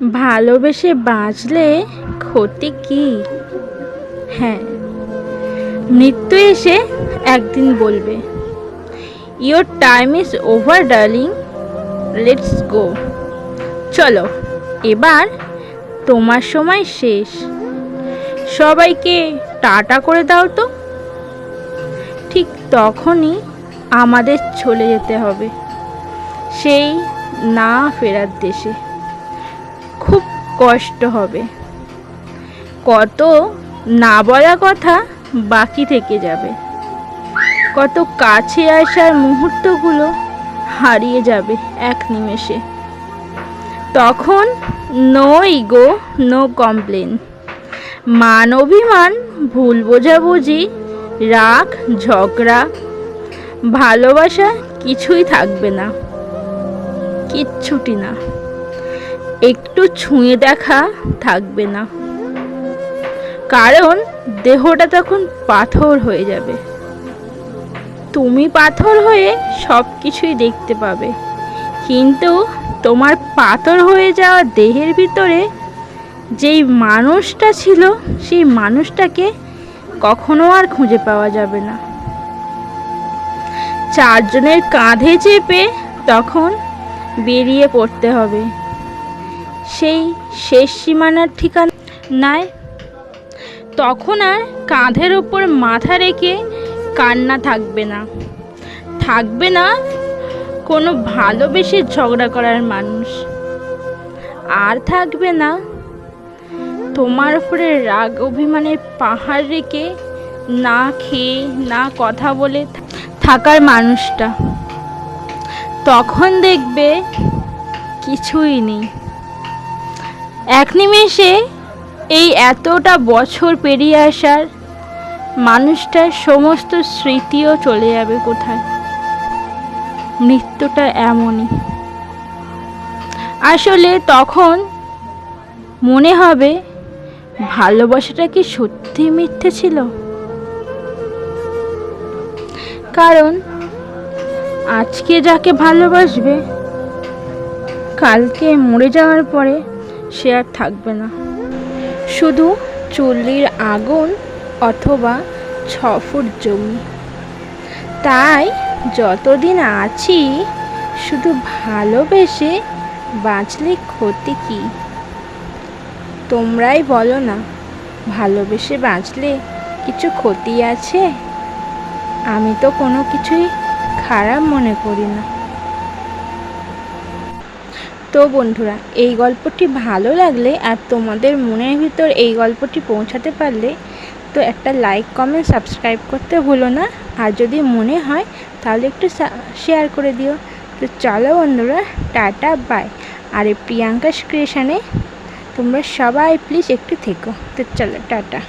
ভালোবেসে বাঁচলে ক্ষতি কি? হ্যাঁ মৃত্যু এসে একদিন বলবে your time is over darling let's go চলো, এবার তোমার সময় শেষ। সবাইকে টাটা করে দাও তো। ঠিক তখনই আমাদের চলে যেতে হবে, সেই না ফেরার দেশে। কষ্ট হবে। কত না বলা কথা বাকি থেকে যাবে। কত কাছে আসার মুহূর্তগুলো হারিয়ে যাবে এক নিমেষে। তখন নো ইগো নো কমপ্লেন মান অভিমান, ভুল বোঝাবুঝি, রাগ, ঝগড়া, ভালোবাসা কিছুই থাকবে না। কিচ্ছুটি না। একটু ছুঁয়ে দেখা থাকবে না। কারণ দেহটা তখন পাথর হয়ে যাবে। তুমি পাথর হয়ে সব কিছুই দেখতে পাবে। কিন্তু তোমার পাথর হয়ে যাওয়া দেহের ভিতরে যেই মানুষটা ছিল, সেই মানুষটাকে কখনো আর খুঁজে পাওয়া যাবে না। চারজনের কাঁধে চেপে তখন বেরিয়ে পড়তে হবে। সেই শেষ সীমানার ঠিকানায় তখন আর কাঁধের ওপর মাথা রেখে কান্না থাকবে না। থাকবে না কোনো ভালোবেসে ঝগড়া করার মানুষ। আর থাকবে না তোমার উপরে রাগ অভিমানের পাহাড় রেখে না খেয়ে, না কথা বলে থাকার মানুষটা। তখন দেখবে কিছুই নেই। এক নিমেষে এই এতটা বছর পেরিয়ে আসার মানুষটার সমস্ত স্মৃতিও চলে যাবে কোথায়? মৃত্যুটা এমনই। আসলে তখন মনে হবে ভালোবাসাটা কি সত্যি মিথ্যে ছিল? কারণ আজকে যাকে ভালোবাসবে, কালকে মরে যাওয়ার পরে সে আর থাকবে না। শুধু চুল্লির আগুন অথবা ছ ফুট জমি। তাই যতদিন আছি, শুধু ভালোবেসে বাঁচলে ক্ষতি কি? তোমরাই বলো না, ভালোবেসে বাঁচলে কিছু ক্ষতি আছে? আমি তো কোনো কিছুই খারাপ মনে করি না। তো বন্ধুরা, এই গল্পটি ভালো লাগলে আর তোমাদের মনের ভিতর এই গল্পটি পৌঁছাতে পারলে তো একটা লাইক কমেন্ট সাবস্ক্রাইব করতে ভুলো না। আর যদি মনে হয়, তাহলে একটু শেয়ার করে দিও। তো চলো বন্ধুরা, টাটা বাই আর এই প্রিয়াঙ্কা ক্রিয়েশনে তোমরা সবাই প্লিজ একটু থেকো। তো চলো, টাটা।